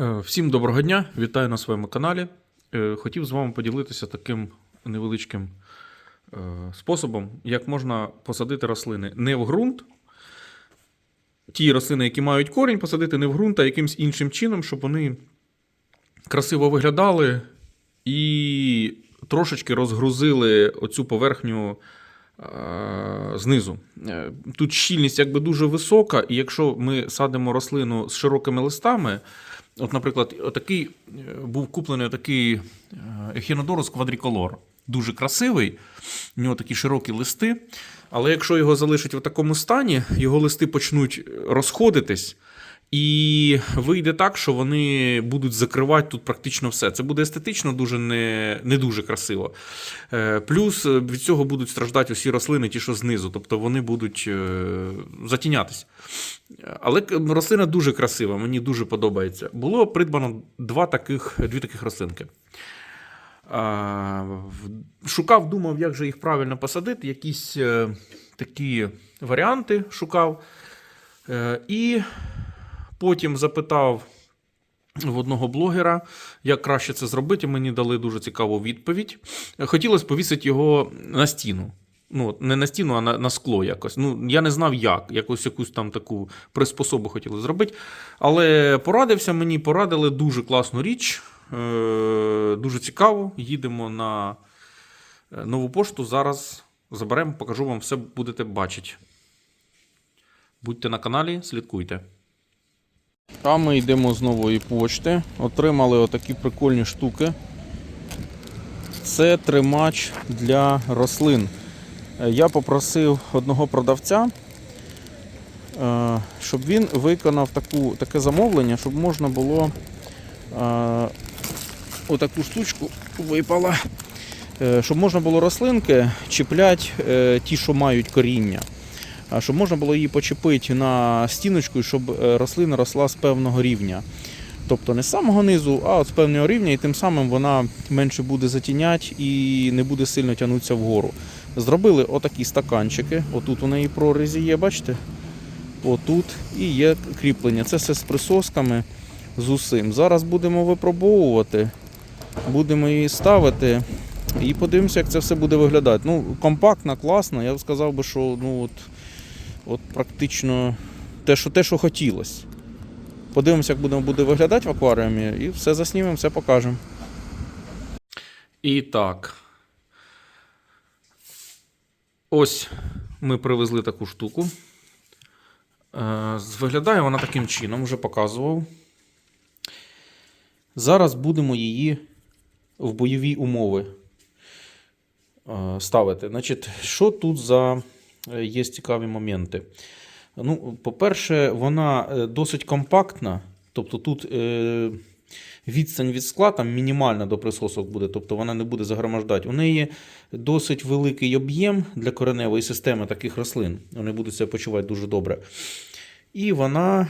Е, Всім доброго дня, вітаю на своєму каналі. Е, Хотів з вами поділитися таким невеличким е, способом, як можна посадити рослини не в ґрунт. Ті рослини, які мають корінь, посадити не в ґрунт, а якимось іншим чином, щоб вони красиво виглядали і трошечки розгрузили оцю поверхню знизу. Е, Тут щільність якби дуже висока, і якщо ми садимо рослину з широкими листами, От, наприклад, отакий е, був куплений такий ехінодорус квадриколор. Дуже красивий, у нього такі широкі листи. Але якщо його залишить в такому стані, його листи почнуть розходитись, і вийде так, що вони будуть закривати тут практично все. Це буде естетично дуже не, не дуже красиво. Е, Плюс е, від цього будуть страждати усі рослини, ті, що знизу, тобто вони будуть е, затінятись. Але рослина дуже красива, мені дуже подобається. Було придбано два таких, дві таких рослинки. Шукав, думав, як же їх правильно посадити, якісь такі варіанти шукав. І потім запитав в одного блогера, як краще це зробити. Мені дали дуже цікаву відповідь. Хотілося повісити його на стіну. Ну, не на стіну, а на, на скло якось. Ну, я не знав як. Якось якусь там таку приспособу хотіли зробити. Але порадився мені, порадили дуже класну річ. Е, дуже цікаво. Їдемо на е, нову пошту. Зараз заберемо, покажу вам все, будете бачити. Будьте на каналі, слідкуйте. А ми йдемо з нової почти. Отримали отакі прикольні штуки. Це тримач для рослин. Е, Я попросив одного продавця, е, щоб він виконав таку, таке замовлення, щоб можна було е, отаку штучку випала, щоб можна було рослинки чіпляти ті, що мають коріння. Щоб можна було її почепити на стіночку, щоб е, рослина росла з певного рівня. Тобто не з самого низу, а от з певного рівня, і тим самим вона менше буде затіняти і не буде сильно тягнутися вгору. Зробили отакі стаканчики. Отут у неї прорізі є, бачите? Отут і є кріплення. Це все з присосками з усім. Зараз будемо випробовувати, будемо її ставити і подивимося, як це все буде виглядати. Ну, компактна, класна. Я б сказав би, що ну, от, от практично те, що, те, що хотілося. Подивимося, як буде, буде виглядати в акваріумі, і все заснімемо, все покажемо. І так. Ось ми привезли таку штуку. Е, Виглядає вона таким чином, вже показував. Зараз будемо її в бойові умови е, ставити. Значить, що тут за є цікаві моменти? Ну, по-перше, вона е, досить компактна. Тобто тут е, відстань від скла там мінімальна до присосок буде, тобто вона не буде загромождати. У неї досить великий об'єм для кореневої системи таких рослин. Вони будуть себе почувати дуже добре. І вона,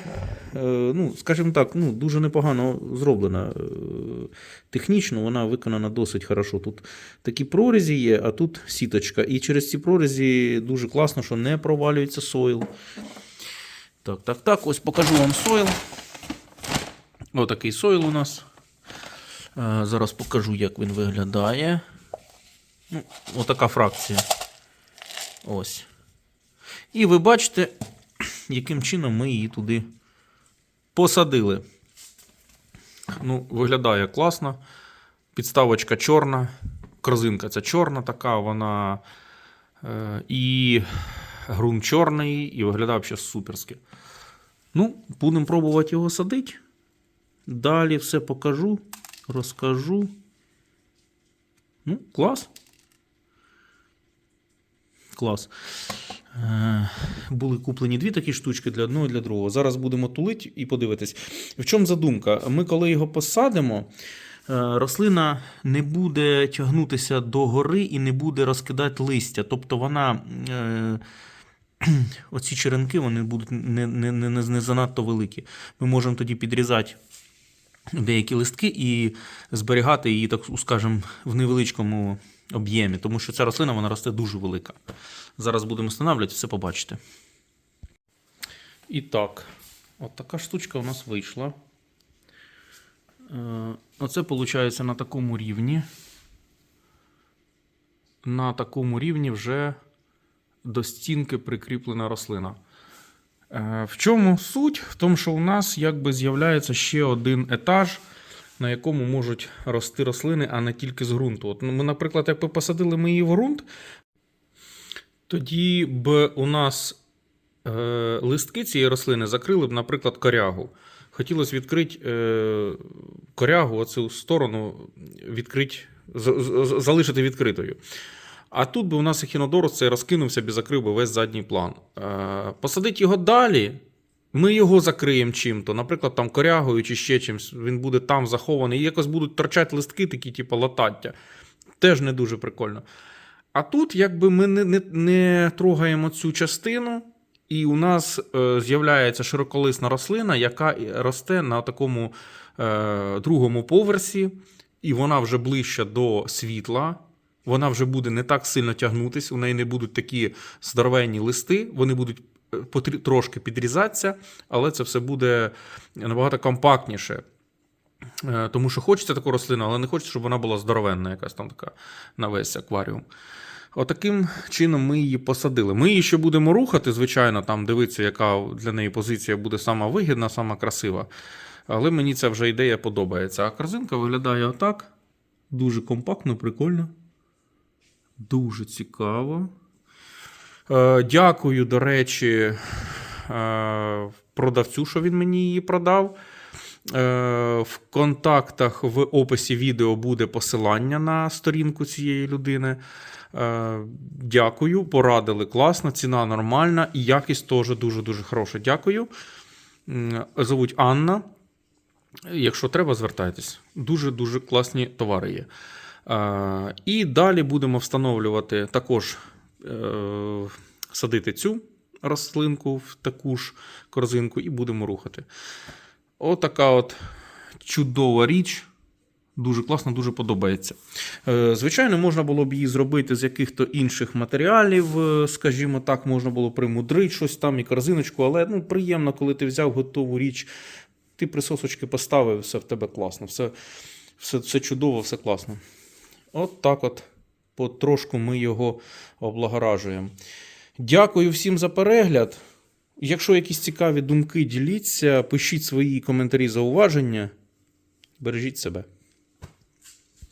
е, ну, скажімо так, ну, дуже непогано зроблена. Е, Технічно вона виконана досить хорошо. Тут такі прорізі є, а тут сіточка. І через ці прорізі дуже класно, що не провалюється сойл. Так, так, так, ось покажу вам сойл. Отакий сойл у нас. Е, Зараз покажу, як він виглядає. Ну, отака фракція. Ось. І ви бачите, яким чином ми її туди посадили. Ну, виглядає класно. Підставочка чорна. Корзинка ця чорна така, вона е, і ґрунт чорний, і виглядає взагалі суперськи. Ну, будемо пробувати його садити. Далі все покажу, розкажу. Ну, клас. Клас. Е, Були куплені дві такі штучки для одного і для другого. Зараз будемо тулити і подивитись. В чому задумка? Ми, коли його посадимо, е, рослина не буде тягнутися до гори і не буде розкидати листя. Тобто вона. е, Оці черенки вони будуть не, не, не, не не занадто великі. Ми можемо тоді підрізати деякі листки і зберігати її, так скажемо, в невеличкому об'ємі, тому що ця рослина вона росте дуже велика. Зараз будемо встановлювати, все побачите. І так, от така штучка у нас вийшла. Е, Оце виходить на такому рівні. На такому рівні вже до стінки прикріплена рослина. Е, В чому суть? В тому, що у нас якби з'являється ще один етаж, на якому можуть рости рослини, а не тільки з ґрунту. От, ну, ми, наприклад, якби посадили ми її в ґрунт, тоді б у нас е, листки цієї рослини закрили б, наприклад, корягу. Хотілося відкрити е, корягу, оцю сторону відкрити, залишити відкритою. А тут би у нас ехінодорус цей розкинувся б і закрив би весь задній план. Е, посадити його далі, ми його закриємо чим-то, наприклад, там корягою чи ще чимось, він буде там захований, і якось будуть торчати листки, такі, типу латаття. Теж не дуже прикольно. А тут, якби ми не, не, не трогаємо цю частину, і у нас е, з'являється широколисна рослина, яка росте на такому е, другому поверсі, і вона вже ближче до світла. Вона вже буде не так сильно тягнутись, у неї не будуть такі здоровенні листи, вони будуть трошки підрізатися, але це все буде набагато компактніше. Е, Тому що хочеться таку рослину, але не хочеться, щоб вона була здоровенна, якась там така на весь акваріум. Отаким чином ми її посадили. Ми її ще будемо рухати, звичайно, там дивитися, яка для неї позиція буде сама вигідна, сама красива. Але мені ця вже ідея подобається. А корзинка виглядає отак. Дуже компактно, прикольно. Дуже цікаво. Е, дякую, до речі, е, продавцю, що він мені її продав. Е, В контактах в описі відео буде посилання на сторінку цієї людини. Дякую, порадили класно, ціна нормальна і якість теж дуже-дуже хороша. Дякую. Зовуть Анна. Якщо треба, звертайтесь. Дуже-дуже класні товари є. І далі будемо встановлювати також садити цю рослинку в таку ж корзинку і будемо рухати. Отака от чудова річ. Дуже класно, дуже подобається. Е, Звичайно, можна було б її зробити з яких-то інших матеріалів, е, скажімо так, можна було примудрити щось там і корзиночку, але ну, приємно, коли ти взяв готову річ, ти присосочки поставив, все в тебе класно, все, все, все чудово, все класно. От так от потрошку ми його облагоражуємо. Дякую всім за перегляд. Якщо якісь цікаві думки, діліться, пишіть свої коментарі, зауваження. Бережіть себе.